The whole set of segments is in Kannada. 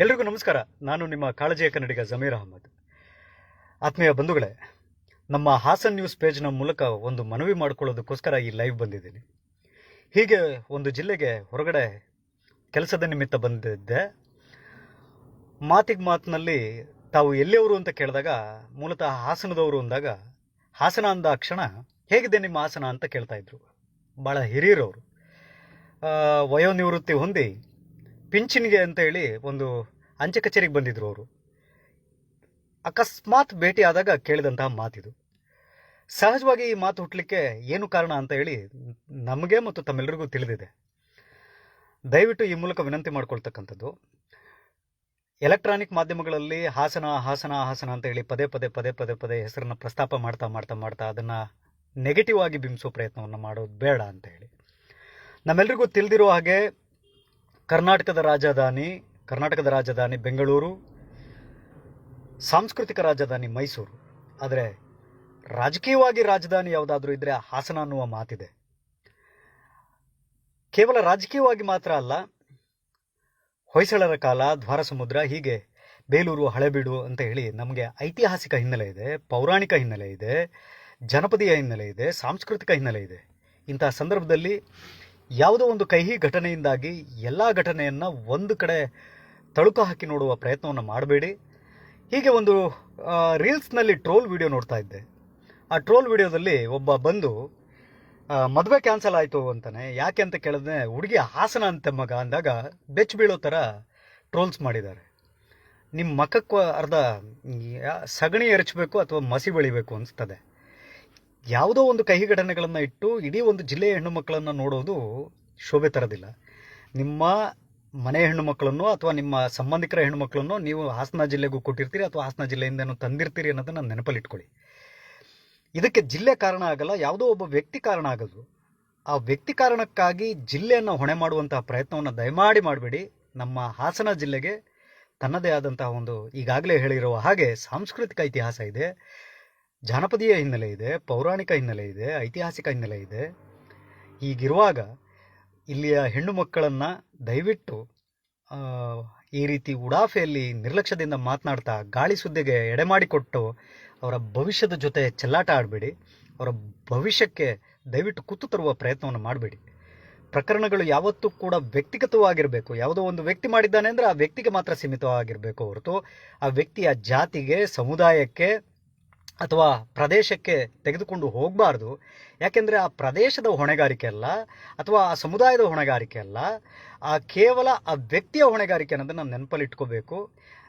ಎಲ್ರಿಗೂ ನಮಸ್ಕಾರ. ನಾನು ನಿಮ್ಮ ಕಾಳಜಿಯ ಕನ್ನಡಿಗ ಜಮೀರ್ ಅಹಮದ್. ಆತ್ಮೀಯ ಬಂಧುಗಳೇ, ನಮ್ಮ ಹಾಸನ್ ನ್ಯೂಸ್ ಪೇಜ್ನ ಮೂಲಕ ಒಂದು ಮನವಿ ಮಾಡಿಕೊಳ್ಳೋದಕ್ಕೋಸ್ಕರ ಈ ಲೈವ್ ಬಂದಿದ್ದೀನಿ. ಹೀಗೆ ಒಂದು ಜಿಲ್ಲೆಗೆ ಹೊರಗಡೆ ಕೆಲಸದ ನಿಮಿತ್ತ ಬಂದಿದ್ದೆ. ಮಾತಿಗೆ ಮಾತಿನಲ್ಲಿ ತಾವು ಎಲ್ಲಿಯವರು ಅಂತ ಕೇಳಿದಾಗ, ಮೂಲತಃ ಹಾಸನದವರು ಅಂದಾಗ, ಹಾಸನ ಅಂದ ಕ್ಷಣ ಹೇಗಿದೆ ನಿಮ್ಮ ಹಾಸನ ಅಂತ ಕೇಳ್ತಾ ಇದ್ರು. ಭಾಳ ಹಿರಿಯರವರು. ವಯೋನಿವೃತ್ತಿ ಹೊಂದಿ ಪಿಂಚಣಿಗೆ ಅಂತ ಹೇಳಿ ಒಂದು ಅಂಚೆ ಕಚೇರಿಗೆ ಬಂದಿದ್ರು ಅವರು. ಅಕಸ್ಮಾತ್ ಭೇಟಿ ಆದಾಗ ಕೇಳಿದಂತಹ ಮಾತಿದು. ಸಹಜವಾಗಿ ಈ ಮಾತು ಹುಟ್ಟಲಿಕ್ಕೆ ಏನು ಕಾರಣ ಅಂತ ಹೇಳಿ ನಮಗೆ ಮತ್ತು ತಮ್ಮೆಲ್ಲರಿಗೂ ತಿಳಿದಿದೆ. ದಯವಿಟ್ಟು ಈ ಮೂಲಕ ವಿನಂತಿ ಮಾಡಿಕೊಳ್ತಕ್ಕಂಥದ್ದು. ಎಲೆಕ್ಟ್ರಾನಿಕ್ ಮಾಧ್ಯಮಗಳಲ್ಲಿ ಹಾಸನ ಹಾಸನ ಹಾಸನ ಅಂತ ಹೇಳಿ ಪದೇ ಪದೇ ಪದೇ ಪದೇ ಪದೇ ಹೆಸರನ್ನು ಪ್ರಸ್ತಾಪ ಮಾಡ್ತಾ ಮಾಡ್ತಾ ಮಾಡ್ತಾ ಅದನ್ನು ನೆಗೆಟಿವ್ ಆಗಿ ಬಿಂಬಿಸೋ ಪ್ರಯತ್ನವನ್ನು ಮಾಡೋದು ಬೇಡ ಅಂತ ಹೇಳಿ. ನಮ್ಮೆಲ್ರಿಗೂ ತಿಳಿದಿರೋ ಹಾಗೆ ಕರ್ನಾಟಕದ ರಾಜಧಾನಿ ಕರ್ನಾಟಕದ ರಾಜಧಾನಿ ಬೆಂಗಳೂರು, ಸಾಂಸ್ಕೃತಿಕ ರಾಜಧಾನಿ ಮೈಸೂರು. ಆದರೆ ರಾಜಕೀಯವಾಗಿ ರಾಜಧಾನಿ ಯಾವುದಾದ್ರೂ ಇದ್ದರೆ ಹಾಸನ ಅನ್ನುವ ಮಾತಿದೆ. ಕೇವಲ ರಾಜಕೀಯವಾಗಿ ಮಾತ್ರ ಅಲ್ಲ, ಹೊಯ್ಸಳರ ಕಾಲ ದ್ವಾರ ಸಮುದ್ರ ಹೀಗೆ ಬೇಲೂರು, ಹಳೆಬೀಡು ಅಂತ ಹೇಳಿ ನಮಗೆ ಐತಿಹಾಸಿಕ ಹಿನ್ನೆಲೆ ಇದೆ, ಪೌರಾಣಿಕ ಹಿನ್ನೆಲೆ ಇದೆ, ಜನಪದೀಯ ಹಿನ್ನೆಲೆ ಇದೆ, ಸಾಂಸ್ಕೃತಿಕ ಹಿನ್ನೆಲೆ ಇದೆ. ಇಂತಹ ಸಂದರ್ಭದಲ್ಲಿ ಯಾವುದೋ ಒಂದು ಕಹಿ ಘಟನೆಯಿಂದಾಗಿ ಎಲ್ಲ ಘಟನೆಯನ್ನು ಒಂದು ಕಡೆ ತಳುಕು ಹಾಕಿ ನೋಡುವ ಪ್ರಯತ್ನವನ್ನು ಮಾಡಬೇಡಿ. ಹೀಗೆ ಒಂದು ರೀಲ್ಸ್ನಲ್ಲಿ ಟ್ರೋಲ್ ವಿಡಿಯೋ ನೋಡ್ತಾ ಇದ್ದೆ. ಆ ಟ್ರೋಲ್ ವಿಡಿಯೋದಲ್ಲಿ ಒಬ್ಬ ಬಂದು ಮದುವೆ ಕ್ಯಾನ್ಸಲ್ ಆಯಿತು ಅಂತಾನೆ, ಯಾಕೆ ಅಂತ ಕೇಳಿದ್ರೆ ಹುಡುಗಿ ಹಾಸನ ಅಂತ ಮಗ ಅಂದಾಗ ಬೆಚ್ಚ ಬೀಳೋ ಥರ ಟ್ರೋಲ್ಸ್ ಮಾಡಿದ್ದಾರೆ. ನಿಮ್ಮ ಮಕ್ಕಕ್ಕೂ ಅರ್ಧ ಸಗಣಿ ಎರಚಬೇಕು ಅಥವಾ ಮಸಿ ಬೆಳಿಬೇಕು ಅನಿಸ್ತದೆ. ಯಾವುದೋ ಒಂದು ಕಹಿ ಘಟನೆಗಳನ್ನು ಇಟ್ಟು ಇಡೀ ಒಂದು ಜಿಲ್ಲೆಯ ಹೆಣ್ಣು ಮಕ್ಕಳನ್ನು ನೋಡೋದು ಶೋಭೆ ತರೋದಿಲ್ಲ. ನಿಮ್ಮ ಮನೆ ಹೆಣ್ಣು ಮಕ್ಕಳನ್ನು ಅಥವಾ ನಿಮ್ಮ ಸಂಬಂಧಿಕರ ಹೆಣ್ಣು ಮಕ್ಕಳನ್ನು ನೀವು ಹಾಸನ ಜಿಲ್ಲೆಗೂ ಕೊಟ್ಟಿರ್ತೀರಿ ಅಥವಾ ಹಾಸನ ಜಿಲ್ಲೆಯಿಂದನೂ ತಂದಿರ್ತೀರಿ ಅನ್ನೋದನ್ನು ನೆನಪಲ್ಲಿಟ್ಕೊಳ್ಳಿ. ಇದಕ್ಕೆ ಜಿಲ್ಲೆ ಕಾರಣ ಆಗಲ್ಲ, ಯಾವುದೋ ಒಬ್ಬ ವ್ಯಕ್ತಿ ಕಾರಣ ಆಗೋದು. ಆ ವ್ಯಕ್ತಿ ಕಾರಣಕ್ಕಾಗಿ ಜಿಲ್ಲೆಯನ್ನು ಹೊಣೆ ಮಾಡುವಂತಹ ಪ್ರಯತ್ನವನ್ನು ದಯಮಾಡಿ ಮಾಡಬೇಡಿ. ನಮ್ಮ ಹಾಸನ ಜಿಲ್ಲೆಗೆ ತನ್ನದೇ ಆದಂತಹ ಒಂದು ಈಗಾಗಲೇ ಹೇಳಿರುವ ಹಾಗೆ ಸಾಂಸ್ಕೃತಿಕ ಇತಿಹಾಸ ಇದೆ. ಜಾನಪದೀಯ ಹಿನ್ನೆಲೆ ಇದೆ, ಪೌರಾಣಿಕ ಹಿನ್ನೆಲೆ ಇದೆ, ಐತಿಹಾಸಿಕ ಹಿನ್ನೆಲೆ ಇದೆ. ಹೀಗಿರುವಾಗ ಇಲ್ಲಿಯ ಹೆಣ್ಣು ಮಕ್ಕಳನ್ನು ದಯವಿಟ್ಟು ಈ ರೀತಿ ಉಡಾಫೆಯಲ್ಲಿ ನಿರ್ಲಕ್ಷ್ಯದಿಂದ ಮಾತನಾಡ್ತಾ ಗಾಳಿ ಸುದ್ದಿಗೆ ಎಡೆಮಾಡಿಕೊಟ್ಟು ಅವರ ಭವಿಷ್ಯದ ಜೊತೆ ಚೆಲ್ಲಾಟ ಆಡಬೇಡಿ. ಅವರ ಭವಿಷ್ಯಕ್ಕೆ ದಯವಿಟ್ಟು ಕೂತು ತರುವ ಪ್ರಯತ್ನವನ್ನು ಮಾಡಬೇಡಿ. ಪ್ರಕರಣಗಳು ಯಾವತ್ತೂ ಕೂಡ ವ್ಯಕ್ತಿಗತವಾಗಿರಬೇಕು. ಯಾವುದೋ ಒಂದು ವ್ಯಕ್ತಿ ಮಾಡಿದ್ದಾನೆ ಅಂದರೆ ಆ ವ್ಯಕ್ತಿಗೆ ಮಾತ್ರ ಸೀಮಿತವಾಗಿರಬೇಕು ಹೊರತು ಆ ವ್ಯಕ್ತಿಯ ಜಾತಿಗೆ, ಸಮುದಾಯಕ್ಕೆ ಅಥವಾ ಪ್ರದೇಶಕ್ಕೆ ತೆಗೆದುಕೊಂಡು ಹೋಗಬಾರ್ದು. ಯಾಕೆಂದರೆ ಆ ಪ್ರದೇಶದ ಹೊಣೆಗಾರಿಕೆ ಅಲ್ಲ, ಅಥವಾ ಆ ಸಮುದಾಯದ ಹೊಣೆಗಾರಿಕೆ ಅಲ್ಲ, ಆ ಕೇವಲ ಆ ವ್ಯಕ್ತಿಯ ಹೊಣೆಗಾರಿಕೆ ಅನ್ನೋದನ್ನು ನೆನಪಲ್ಲಿಟ್ಕೋಬೇಕು.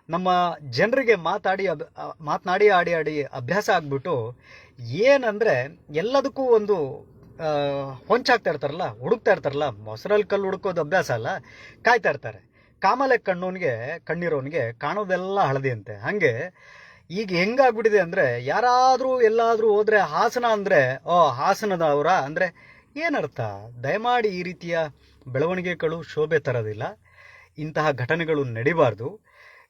ನಮ್ಮ ಜನರಿಗೆ ಮಾತಾಡಿ ಅಬ್ ಮಾತನಾಡಿ, ಆಡಿ ಆಡಿ ಅಭ್ಯಾಸ ಆಗ್ಬಿಟ್ಟು ಏನಂದರೆ ಎಲ್ಲದಕ್ಕೂ ಒಂದು ಹೊಂಚಾಗ್ತಾ ಇರ್ತಾರಲ್ಲ, ಹುಡುಕ್ತಾ ಇರ್ತಾರಲ್ಲ, ಮೊಸರಲ್ಲಿ ಕಲ್ಲು ಹುಡುಕೋದು ಅಭ್ಯಾಸ ಅಲ್ಲ, ಕಾಯ್ತಾ ಇರ್ತಾರೆ. ಕಾಮಲೆ ಕಣ್ಣೋನಿಗೆ ಕಣ್ಣಿರೋನಿಗೆ ಕಾಣೋದೆಲ್ಲ ಹಳದಿ ಅಂತೆ. ಹಾಗೆ ಈಗ ಹೆಂಗಾಗ್ಬಿಟ್ಟಿದೆ ಅಂದರೆ ಯಾರಾದರೂ ಎಲ್ಲಾದರೂ ಹೋದರೆ ಹಾಸನ ಅಂದರೆ, ಓ, ಹಾಸನದವರ ಅಂದರೆ ಏನರ್ಥ? ದಯಮಾಡಿ ಈ ರೀತಿಯ ಬೆಳವಣಿಗೆಗಳು ಶೋಭೆ ತರೋದಿಲ್ಲ. ಇಂತಹ ಘಟನೆಗಳು ನಡಿಬಾರ್ದು.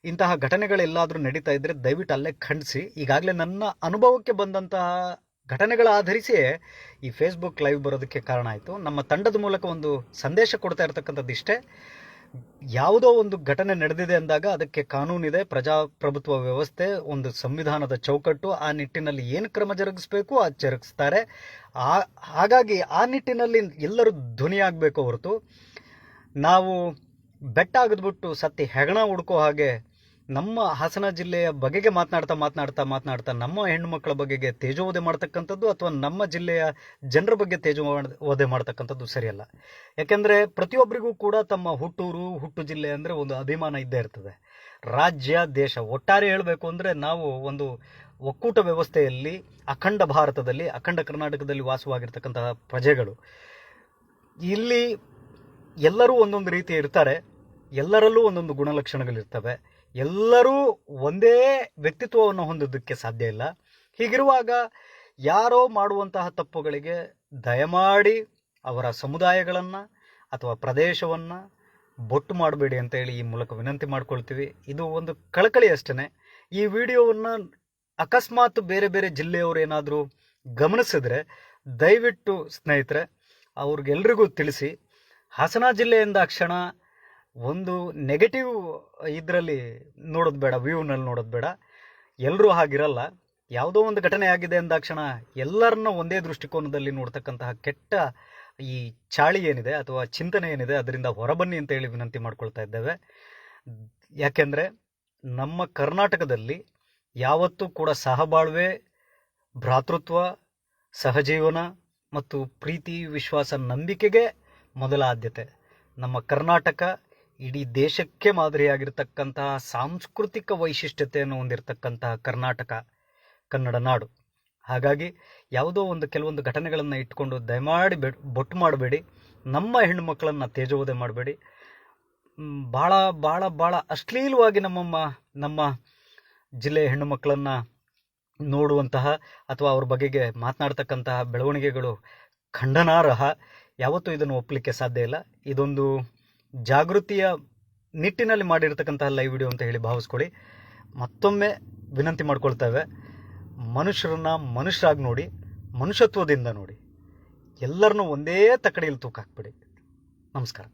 ಇಂತಹ ಘಟನೆಗಳೆಲ್ಲಾದರೂ ನಡೀತಾ ಇದ್ದರೆ ದಯವಿಟ್ಟು ಅಲ್ಲೇ ಖಂಡಿಸಿ. ಈಗಾಗಲೇ ನನ್ನ ಅನುಭವಕ್ಕೆ ಬಂದಂತಹ ಘಟನೆಗಳ ಆಧರಿಸಿ ಈ ಫೇಸ್ಬುಕ್ ಲೈವ್ ಬರೋದಕ್ಕೆ ಕಾರಣ ಆಯಿತು. ನಮ್ಮ ತಂಡದ ಮೂಲಕ ಒಂದು ಸಂದೇಶ ಕೊಡ್ತಾ ಇರ್ತಕ್ಕಂಥದ್ದು ಇಷ್ಟೇ ಯಾವುದೋ ಒಂದು ಘಟನೆ ನಡೆದಿದೆ ಅಂದಾಗ ಅದಕ್ಕೆ ಕಾನೂನಿದೆ, ಪ್ರಜಾಪ್ರಭುತ್ವ ವ್ಯವಸ್ಥೆ, ಒಂದು ಸಂವಿಧಾನದ ಚೌಕಟ್ಟು, ಆ ನಿಟ್ಟಿನಲ್ಲಿ ಏನು ಕ್ರಮ ಜರುಗಿಸಬೇಕು ಅದು ಜರುಗಿಸ್ತಾರೆ. ಆ, ಹಾಗಾಗಿ ಆ ನಿಟ್ಟಿನಲ್ಲಿ ಎಲ್ಲರೂ ಧ್ವನಿಯಾಗಬೇಕು ಹೊರತು. ನಾವು ಬೆಟ್ಟ ಆಗದ್ಬಿಟ್ಟು ಸತ್ತಿ ಹೆಗಣ ಹುಡ್ಕೋ ಹಾಗೆ ನಮ್ಮ ಹಾಸನ ಜಿಲ್ಲೆಯ ಬಗೆಗೆ ಮಾತನಾಡ್ತಾ ಮಾತನಾಡ್ತಾ ಮಾತನಾಡ್ತಾ ನಮ್ಮ ಹೆಣ್ಣು ಮಕ್ಕಳ ಬಗೆಗೆ ತೇಜೋವಧೆ ಮಾಡ್ತಕ್ಕಂಥದ್ದು ಅಥವಾ ನಮ್ಮ ಜಿಲ್ಲೆಯ ಜನರ ಬಗ್ಗೆ ತೇಜೋವಧೆ ಮಾಡ್ತಕ್ಕಂಥದ್ದು ಸರಿಯಲ್ಲ. ಯಾಕೆಂದರೆ ಪ್ರತಿಯೊಬ್ಬರಿಗೂ ಕೂಡ ತಮ್ಮ ಹುಟ್ಟೂರು, ಹುಟ್ಟು ಜಿಲ್ಲೆ ಅಂದರೆ ಒಂದು ಅಭಿಮಾನ ಇದ್ದೇ ಇರ್ತದೆ. ರಾಜ್ಯ, ದೇಶ ಒಟ್ಟಾರೆ ಹೇಳಬೇಕು ಅಂದರೆ ನಾವು ಒಂದು ಒಕ್ಕೂಟ ವ್ಯವಸ್ಥೆಯಲ್ಲಿ ಅಖಂಡ ಭಾರತದಲ್ಲಿ, ಅಖಂಡ ಕರ್ನಾಟಕದಲ್ಲಿ ವಾಸವಾಗಿರ್ತಕ್ಕಂತಹ ಪ್ರಜೆಗಳು. ಇಲ್ಲಿ ಎಲ್ಲರೂ ಒಂದೊಂದು ರೀತಿ ಇರ್ತಾರೆ. ಎಲ್ಲರಲ್ಲೂ ಒಂದೊಂದು ಗುಣಲಕ್ಷಣಗಳಿರ್ತವೆ. ಎಲ್ಲರೂ ಒಂದೇ ವ್ಯಕ್ತಿತ್ವವನ್ನು ಹೊಂದೋದಕ್ಕೆ ಸಾಧ್ಯ ಇಲ್ಲ. ಹೀಗಿರುವಾಗ ಯಾರೋ ಮಾಡುವಂತಹ ತಪ್ಪುಗಳಿಗೆ ದಯಮಾಡಿ ಅವರ ಸಮುದಾಯಗಳನ್ನು ಅಥವಾ ಪ್ರದೇಶವನ್ನು ಬೊಟ್ಟು ಮಾಡಬೇಡಿ ಅಂತ ಹೇಳಿ ಈ ಮೂಲಕ ವಿನಂತಿ ಮಾಡ್ಕೊಳ್ತೀವಿ. ಇದು ಒಂದು ಕಳಕಳಿ ಅಷ್ಟೇ ಈ ವಿಡಿಯೋವನ್ನು ಅಕಸ್ಮಾತ್ ಬೇರೆ ಬೇರೆ ಜಿಲ್ಲೆಯವರು ಏನಾದರೂ ಗಮನಿಸಿದ್ರೆ ದಯವಿಟ್ಟು ಸ್ನೇಹಿತರೆ, ಅವ್ರಿಗೆಲ್ರಿಗೂ ತಿಳಿಸಿ. ಹಾಸನ ಜಿಲ್ಲೆಯಿಂದ ಕ್ಷಣ ಒಂದು ನೆಗೆಟಿವ್ ಇದರಲ್ಲಿ ನೋಡೋದು ಬೇಡ ವ್ಯೂನಲ್ಲಿ ನೋಡೋದು ಬೇಡ. ಎಲ್ಲರೂ ಹಾಗಿರಲ್ಲ. ಯಾವುದೋ ಒಂದು ಘಟನೆ ಆಗಿದೆ ಅಂದಾಕ್ಷಣ ಎಲ್ಲರನ್ನ ಒಂದೇ ದೃಷ್ಟಿಕೋನದಲ್ಲಿ ನೋಡ್ತಕ್ಕಂತಹ ಕೆಟ್ಟ ಈ ಚಾಳಿ ಏನಿದೆ ಅಥವಾ ಚಿಂತನೆ ಏನಿದೆ ಅದರಿಂದ ಹೊರಬನ್ನಿ ಅಂತ ಹೇಳಿ ವಿನಂತಿ ಮಾಡ್ಕೊಳ್ತಾ ಇದ್ದೇವೆ. ಯಾಕೆಂದರೆ ನಮ್ಮ ಕರ್ನಾಟಕದಲ್ಲಿ ಯಾವತ್ತೂ ಕೂಡ ಸಹಬಾಳ್ವೆ, ಭ್ರಾತೃತ್ವ, ಸಹಜೀವನ ಮತ್ತು ಪ್ರೀತಿ, ವಿಶ್ವಾಸ, ನಂಬಿಕೆಗೆ ಮೊದಲ ಆದ್ಯತೆ. ನಮ್ಮ ಕರ್ನಾಟಕ ಇಡೀ ದೇಶಕ್ಕೆ ಮಾದರಿಯಾಗಿರ್ತಕ್ಕಂತಹ ಸಾಂಸ್ಕೃತಿಕ ವೈಶಿಷ್ಟ್ಯತೆಯನ್ನು ಹೊಂದಿರತಕ್ಕಂತಹ ಕರ್ನಾಟಕ, ಕನ್ನಡ ನಾಡು. ಹಾಗಾಗಿ ಯಾವುದೋ ಒಂದು ಕೆಲವೊಂದು ಘಟನೆಗಳನ್ನು ಇಟ್ಕೊಂಡು ದಯಮಾಡಿ ಬೆ, ಬೊಟ್ಟು ಮಾಡಬೇಡಿ. ನಮ್ಮ ಹೆಣ್ಣುಮಕ್ಕಳನ್ನು ತೇಜೋವಧೆ ಮಾಡಬೇಡಿ. ಭಾಳ ಭಾಳ ಭಾಳ ಅಶ್ಲೀಲವಾಗಿ ನಮ್ಮಮ್ಮ ನಮ್ಮ ಜಿಲ್ಲೆಯ ಹೆಣ್ಣು ಮಕ್ಕಳನ್ನು ನೋಡುವಂತಹ ಅಥವಾ ಅವ್ರ ಬಗೆಗೆ ಮಾತನಾಡ್ತಕ್ಕಂತಹ ಬೆಳವಣಿಗೆಗಳು ಖಂಡನಾರ್ಹ. ಯಾವತ್ತೂ ಇದನ್ನು ಒಪ್ಪಲಿಕ್ಕೆ ಸಾಧ್ಯ ಇಲ್ಲ. ಇದೊಂದು ಜಾಗೃತಿಯ ನಿಟ್ಟಿನಲ್ಲಿ ಮಾಡಿರ್ತಕ್ಕಂತಹ ಲೈವ್ ವಿಡಿಯೋ ಅಂತ ಹೇಳಿ ಭಾವಿಸ್ಕೊಳ್ಳಿ. ಮತ್ತೊಮ್ಮೆ ವಿನಂತಿ ಮಾಡ್ಕೊಳ್ತೇವೆ, ಮನುಷ್ಯರನ್ನ ಮನುಷ್ಯರಾಗಿ ನೋಡಿ, ಮನುಷ್ಯತ್ವದಿಂದ ನೋಡಿ, ಎಲ್ಲರನ್ನೂ ಒಂದೇ ತಕ್ಕಡಿಯಲ್ಲಿ ತೂಕ ಹಾಕ್ಬಿಡಿ. ನಮಸ್ಕಾರ.